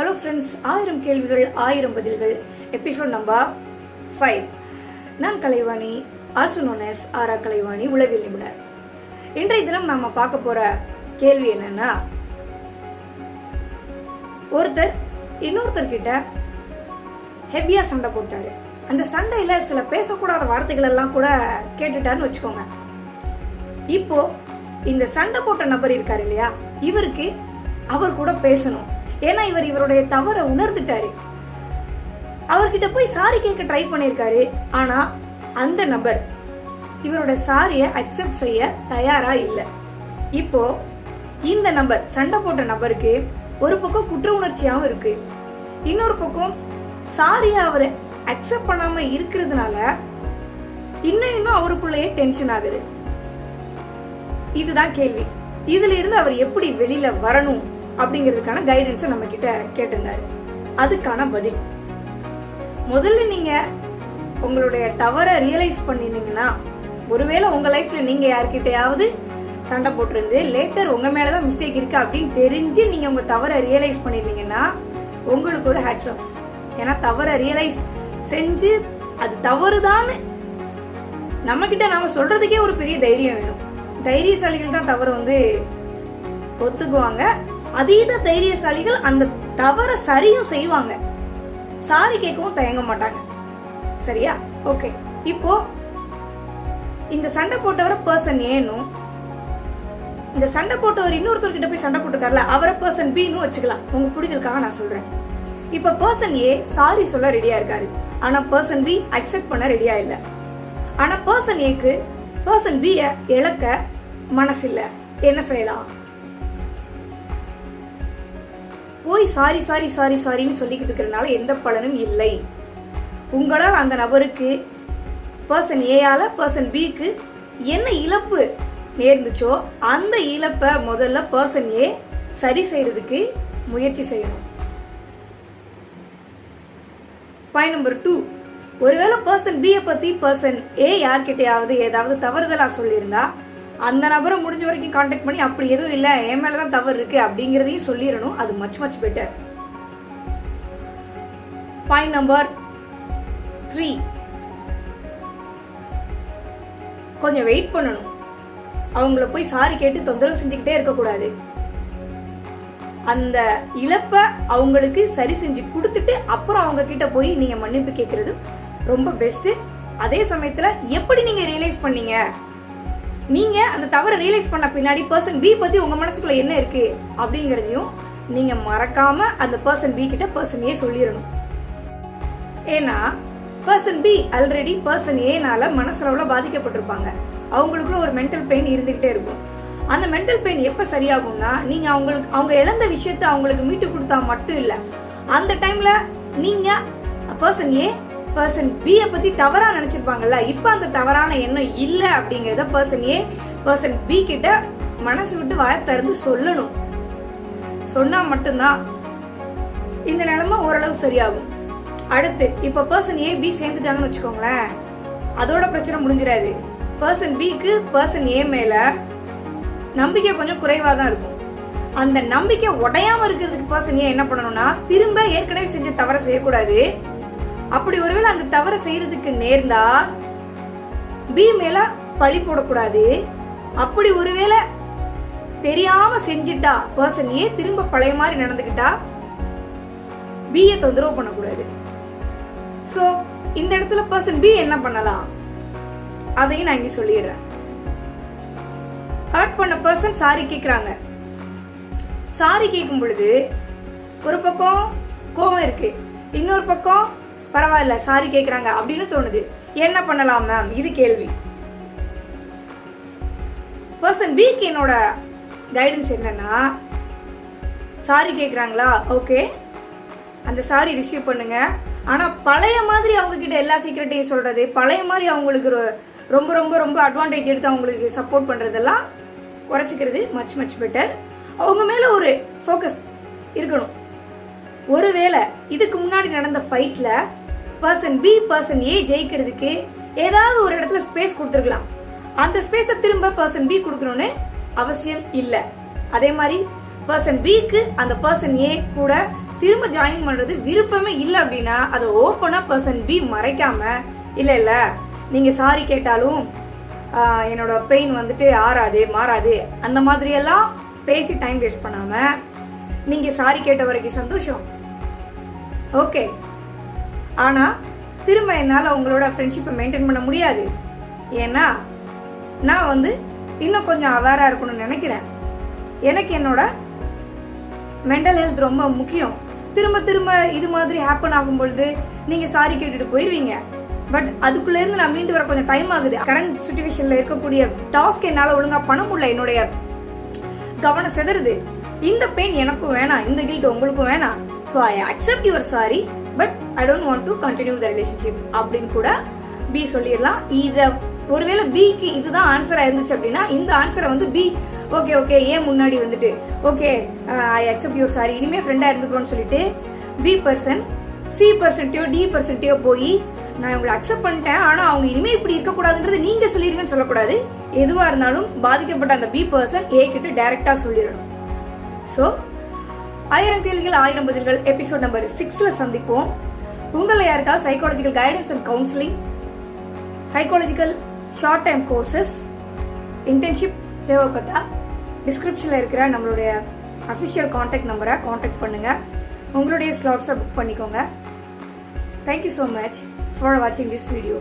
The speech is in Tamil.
ஹலோ ஃப்ரெண்ட்ஸ் ஆயிரம் கேள்விகள் ஆயிரம் பதில்கள். எபிசோட் நம்பர் ஃபைவ் நான் Kalaivani also known as Aara Kalaivani உளவியல் நிபுணர். இன்றைய தினம் நாம பார்க்க போற கேள்வி என்னன்னா ஒருத்தர் இன்னொருத்தர் கிட்ட ஹெவியா சண்டை போட்டாரு. அந்த சண்டையில சில பேசக்கூடாத வார்த்தைகள் எல்லாம் கூட கேட்டுட்டாருன்னு வச்சுக்கோங்க. இப்போ இந்த சண்டை போட்ட நபர் இருக்காரு இல்லையா? இவருக்கு அவர் கூட பேசணும். ஏன்னா இவர் இவருடைய தவறை உணர்ந்துட்டாரு. அவர்கிட்ட போய் சாரி கேட்க ட்ரை பண்ணியிருக்காரு ஆனா அந்த நபர் இவரோட சாரியை அக்செப்ட் செய்ய தயாரா இல்லை. இப்போ இந்த நபர் சண்டை போட்ட நபருக்கு ஒரு பக்கம் குற்ற உணர்ச்சியாகவும் இருக்கு. இன்னொரு பக்கம் சாரியை அவர் அக்செப்ட் பண்ணாம இருக்கிறதுனால இன்னும் இன்னும் அவருக்குள்ளேயே டென்ஷன் ஆகுது. இதுதான் கேள்வி. இதுல இருந்து அவர் எப்படி வெளியில வரணும்? அப்படிங்கிறதுக்கான கைடன்ஸை நம்ம கிட்ட கேட்டிருந்தாரு. அதுக்கான பதில். முதல்ல நீங்க உங்களுடைய தவறை ரியலைஸ் பண்ணிருந்தீங்கன்னா ஒருவேளை உங்க லைஃப்ல நீங்க யார்கிட்டயாவது சண்டை போட்டிருந்து லேட்டர் உங்க மேலதான் மிஸ்டேக் இருக்கு அப்படின்னு தெரிஞ்சு நீங்க உங்க தவறை ரியலைஸ் பண்ணிருந்தீங்கன்னா உங்களுக்கு ஒரு ஹேட்ஸ் ஆஃப் ஏன்னா தவறை ரியலைஸ் செஞ்சு அது தவறுதான்னு நம்ம கிட்ட நாம சொல்றதுக்கே ஒரு பெரிய தைரியம் வேணும். தைரியசாலிகள் தான் தவறு வந்து ஒத்துக்குவாங்க. அதீத தைரியசாலிகள் அந்த தவற சரியும் செய்வாங்க. சாரி கேட்கவும் தயங்க மாட்டாங்க. சரியா? ஓகே. இப்போ இந்த சண்டை போட்டவரை பர்சன் ஏனும் இந்த சண்டை போட்டவர் இன்னொருத்தர் கிட்ட போய் சண்டை போட்டுக்கார்ல அவரை பர்சன் பின்னு வச்சுக்கலாம். உங்க புரிதலுக்காக நான் சொல்றேன். இப்ப பர்சன் ஏ சாரி சொல்ல ரெடியா இருக்காரு. ஆனா பர்சன் பி அக்செப்ட் பண்ண ரெடியா இல்ல. ஆனா பர்சன் ஏக்கு பர்சன் பி இழக்க மனசு இல்ல என்ன செய்யலாம்? போய் சாரி சாரி சாரி சாரின்னு சொல்லிக்கிட்டு இருக்கிறனால எந்த பலனும் இல்லை. உங்களால் அந்த நபருக்கு பர்சன் ஏயால் பர்சன் பிக்கு என்ன இழப்பு நேர்ந்துச்சோ அந்த இழப்பை முதல்ல பர்சன் ஏ சரி செய்கிறதுக்கு முயற்சி செய்யணும். பாயிண்ட் நம்பர் டூ ஒருவேளை பர்சன் பியை பற்றி பர்சன் ஏ யார்கிட்டையாவது ஏதாவது தவறுதலாக சொல்லியிருந்தா அந்த நபரை முடிஞ்ச வரைக்கும் காண்டாக்ட் பண்ணி அப்படி எதுவும் இல்லை என் மேலே தான் தவறு இருக்குது அப்படிங்கிறதையும் சொல்லிடணும். அது much much better point number three கொஞ்சம் வெயிட் பண்ணணும். அவங்கள போய் சாரி கேட்டு தொந்தரவு செஞ்சுக்கிட்டே இருக்கக்கூடாது. அந்த இழப்பை அவங்களுக்கு சரி செஞ்சு கொடுத்துட்டு அப்புறம் அவங்க கிட்ட போய் நீங்க மன்னிப்பு கேட்கறது ரொம்ப பெஸ்ட் அதே சமயத்துல எப்படி நீங்க ரியலைஸ் பண்ணீங்க? நீங்க அந்த தவறை ரியலைஸ் பண்ண பின்னாடி பர்சன் பி பத்தி உங்க மனசுக்குள்ள என்ன இருக்கு அப்படிங்கறதையும் நீங்க மறக்காம அந்த பர்சன் பி கிட்ட பர்சன் ஏ சொல்லிடணும். ஏன்னா பர்சன் பி ஆல்ரெடி பர்சன் ஏனால மனசளவுல பாதிக்கப்பட்டிருப்பாங்க. அவங்களுக்குள்ள ஒரு மென்டல் பெயின் இருந்துகிட்டே இருக்கும். அந்த மென்டல் பெயின் எப்ப சரியாகும்னா நீங்க அவங்களுக்கு அவங்க இழந்த விஷயத்த அவங்களுக்கு மீட்டு கொடுத்தா மட்டும் இல்ல அந்த டைம்ல நீங்க பர்சன் ஏ பர்சன் பியை பத்தி தவறா நினைச்சிருப்பாங்கல்ல இப்ப அந்த தவறான எண்ணம் இல்ல அப்படிங்கறத பர்சன் ஏ பர்சன் பி கிட்ட மனசு விட்டு வாய திறந்து சொல்லணும். சொன்னா மட்டும்தான் இந்த நிலைமை ஓரளவு சரியாகும். அடுத்து இப்ப பர்சன் ஏ பி சேர்ந்துட்டாங்கன்னு வச்சுக்கோங்களேன் அதோட பிரச்சனை முடிஞ்சிடாது. பர்சன் பிக்கு பர்சன் ஏ மேல நம்பிக்கை கொஞ்சம் குறைவா தான் இருக்கும். அந்த நம்பிக்கை உடையாம இருக்கிறதுக்கு பர்சன் ஏன் என்ன பண்ணணும்னா திரும்ப ஏற்கனவே செஞ்ச தவற செய்யக்கூடாது. அப்படி ஒருவேளை அந்த தவற செய்யறதுக்கு நேர்ந்தா பி மேல பழி போடக்கூடாது. அப்படி ஒருவேளை தெரியாம செஞ்சிட்டா பர்சன் ஏ திரும்ப பழைய மாதிரி நடந்துக்கிட்டா பிஏ தொந்தரவு பண்ணக்கூடாது. ஸோ இந்த இடத்துல பர்சன் பி என்ன பண்ணலாம்? அதையும் நான் இங்க சொல்லிடுறேன். ஹர்ட் பண்ண பர்சன் சாரி கேட்குறாங்க சாரி கேட்கும் பொழுது ஒரு பக்கம் கோவம் இருக்கு இன்னொரு பக்கம் பரவாயில்ல சாரி கேட்குறாங்க அப்படின்னு தோணுது. என்ன பண்ணலாம் மேம் இது கேள்வி. பர்சன் பிக்கு என்னோட கைடன்ஸ் என்னன்னா சாரி கேட்குறாங்களா ஓகே அந்த சாரி ரிசீவ் பண்ணுங்க. ஆனால் பழைய மாதிரி அவங்க கிட்ட எல்லா சீக்கிரட்டையும் சொல்றது பழைய மாதிரி அவங்களுக்கு ரொ- ரொம்ப ரொம்ப ரொம்ப அட்வான்டேஜ் எடுத்து அவங்களுக்கு சப்போர்ட் பண்ணுறதெல்லாம் குறைச்சிக்கிறது மச் மச் பெட்டர் அவங்க மேலே ஒரு ஃபோக்கஸ் இருக்கணும். ஒருவேளை இதுக்கு முன்னாடி நடந்த ஃபைட்டில் பர்சன் பி பர்சன் ஏ ஜெயிக்கிறதுக்கு ஏதாவது ஒரு இடத்துல ஸ்பேஸ் கொடுத்துருக்கலாம். அந்த ஸ்பேஸை திரும்ப பர்சன் பி கொடுக்கணும்னு அவசியம் இல்லை. அதே மாதிரி பர்சன் பிக்கு அந்த பர்சன் ஏ கூட திரும்ப ஜாயின் பண்ணுறது விருப்பமே இல்லை அப்படின்னா அதை ஓப்பனாக பர்சன் பி மறைக்காம இல்லை இல்லை நீங்கள் சாரி கேட்டாலும் என்னோட பெயின் வந்துட்டு ஆறாது மாறாது அந்த மாதிரியெல்லாம் பேசி டைம் வேஸ்ட் பண்ணாமல் நீங்கள் சாரி கேட்ட வரைக்கும் சந்தோஷம். ஓகே ஆனால் திரும்ப என்னால் உங்களோட ஃப்ரெண்ட்ஷிப்பை மெயின்டைன் பண்ண முடியாது. ஏன்னா நான் வந்து இன்னும் கொஞ்சம் அவேராக இருக்கணும்னு நினைக்கிறேன். எனக்கு என்னோட மென்டல் ஹெல்த் ரொம்ப முக்கியம். திரும்ப திரும்ப இது மாதிரி ஹேப்பன் ஆகும் பொழுது நீங்கள் சாரி கேட்டுட்டு போயிடுவீங்க பட் அதுக்குள்ளேருந்து நான் மீண்டு வர கொஞ்சம் டைம் ஆகுது. கரண்ட் சுச்சுவேஷனில் இருக்கக்கூடிய டாஸ்க் என்னால் ஒழுங்காக பண்ண முடியல. என்னுடைய கவனம் செதறுது. இந்த பெயின் எனக்கும் வேணாம். இந்த கில்ட் உங்களுக்கும் வேணாம். So I accept your sorry but I don't want to continue the relationship அப்படின்னு கூட பி சொல்லிடலாம். இதை ஒருவேளை பிக்கு இதுதான் ஆன்சராக இருந்துச்சு அப்படின்னா இந்த ஆன்சரை வந்து பி ஓகே ஓகே ஏன் முன்னாடி வந்துட்டு okay I accept your sorry இனிமே ஃப்ரெண்டாக இருந்துக்கிறோன்னு சொல்லிட்டு பி பர்சன் சி பர்சன்ட்டையோ டி பர்சன்ட்டையோ போய் நான் இவங்களை அக்செப்ட் பண்ணிட்டேன் ஆனால் அவங்க இனிமே இப்படி இருக்கக்கூடாதுன்றது நீங்கள் சொல்லியிருக்கேன்னு சொல்லக்கூடாது. எதுவாக இருந்தாலும் பாதிக்கப்பட்ட அந்த பி பர்சன் ஏ கிட்ட டைரக்டா சொல்லிடணும். ஸோ ஆயிரம் கேள்விகள் ஆயிரம் பதில்கள். எபிசோட் நம்பர் சிக்ஸ்ல சந்திப்போம். உங்களை யாருக்காவது psychological guidance and counselling psychological short time courses internship தேவைப்பட்டா டிஸ்கிரிப்ஷனில் இருக்கிற நம்மளுடைய அஃபிஷியல் காண்டாக்ட் நம்பரை காண்டாக்ட் பண்ணுங்கள் உங்களுடைய ஸ்லாட்ஸை புக் பண்ணிக்கோங்க. Thank you so much for வாட்சிங் திஸ் வீடியோ